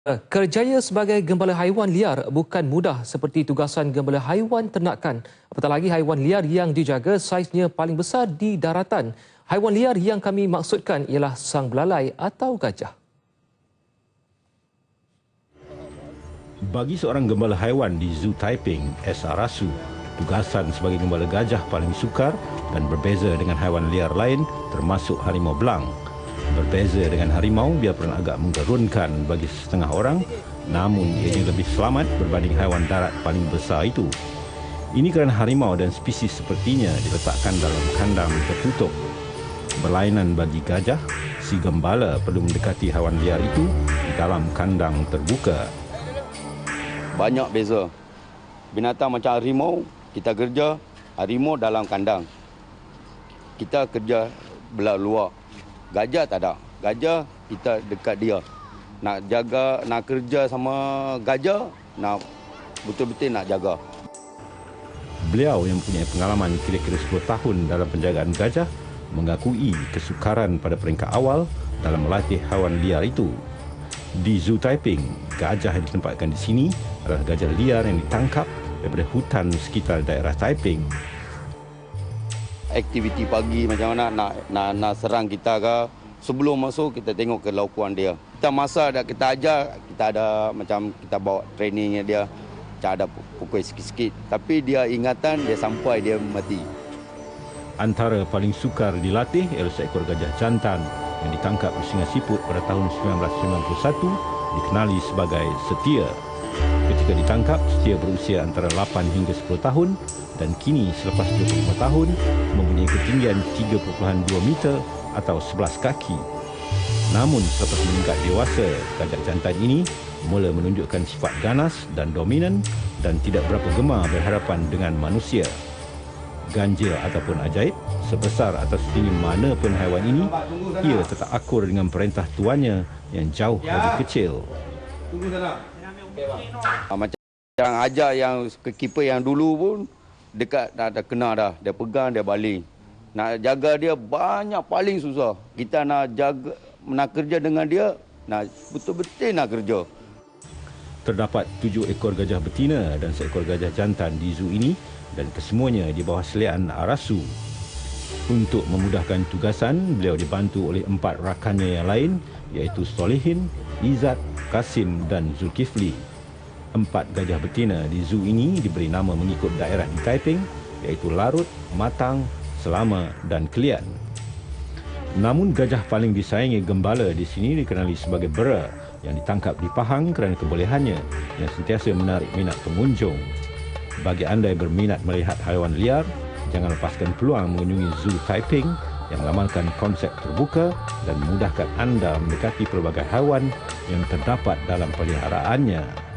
Kerjaya sebagai gembala haiwan liar bukan mudah seperti tugasan gembala haiwan ternakan. Apatah lagi haiwan liar yang dijaga saiznya paling besar di daratan. Haiwan liar yang kami maksudkan ialah sang belalai atau gajah. Bagi seorang gembala haiwan di Zoo Taiping, S. Arasu, tugasan sebagai gembala gajah paling sukar dan berbeza dengan haiwan liar lain termasuk harimau belang. Berbeza dengan harimau, biarpun agak menggerunkan bagi setengah orang, namun ianya lebih selamat berbanding haiwan darat paling besar itu. Ini kerana harimau dan spesies sepertinya diletakkan dalam kandang tertutup. Berlainan bagi gajah, si gembala perlu mendekati haiwan liar itu di dalam kandang terbuka. Banyak beza. Binatang macam harimau, kita kerja harimau dalam kandang. Kita kerja belah luar Gajah tak ada. Gajah kita dekat dia. Nak jaga, nak kerja sama gajah, nak betul-betul nak jaga. Beliau yang mempunyai pengalaman kira-kira 10 tahun dalam penjagaan gajah mengakui kesukaran pada peringkat awal dalam melatih haiwan liar itu. Di Zoo Taiping, gajah yang ditempatkan di sini adalah gajah liar yang ditangkap daripada hutan sekitar daerah Taiping aktiviti pagi macam mana nak nak, nak serang kita ke. Sebelum masuk kita tengok kelakuan dia. Kita masa dah kita ajar kita ada macam kita bawa trainingnya dia macam ada pukul sikit-sikit. Tapi dia ingatan dia sampai dia mati. Antara paling sukar dilatih ialah seekor gajah jantan yang ditangkap di Sungai Siput pada tahun 1991 dikenali sebagai Setia Ketika ditangkap, Setia berusia antara 8 hingga 10 tahun dan kini selepas 25 tahun mempunyai ketinggian 3.2 meter atau 11 kaki. Namun selepas meningkat dewasa, gajah jantan ini mula menunjukkan sifat ganas dan dominan dan tidak berapa gemar berhadapan dengan manusia. Ganjil ataupun ajaib, sebesar atau setinggi mana pun haiwan ini, ia tetap akur dengan perintah tuannya yang jauh lebih kecil. Tunggu sana. Ha, macam yang ajar yang keeper yang dulu pun dekat dah, dah kena dah. Dia pegang, dia baling. Nak jaga dia banyak paling susah. Kita nak jaga nak kerja dengan dia, nak betul-betul nak kerja. Terdapat tujuh ekor gajah betina dan seekor gajah jantan di zoo ini dan kesemuanya di bawah selian Arasu. Untuk memudahkan tugasan, beliau dibantu oleh empat rakannya yang lain iaitu Solihin, Izzat, Kasim dan Zulkifli. Empat gajah betina di zoo ini diberi nama mengikut daerah di Taiping iaitu Larut, Matang, Selama dan Kelian. Namun gajah paling disayangi gembala di sini dikenali sebagai Bera yang ditangkap di Pahang kerana kebolehannya yang sentiasa menarik minat pengunjung. Bagi anda yang berminat melihat haiwan liar, jangan lepaskan peluang mengunjungi Zoo Taiping yang melamalkan konsep terbuka dan memudahkan anda mendekati pelbagai haiwan yang terdapat dalam peliharaannya.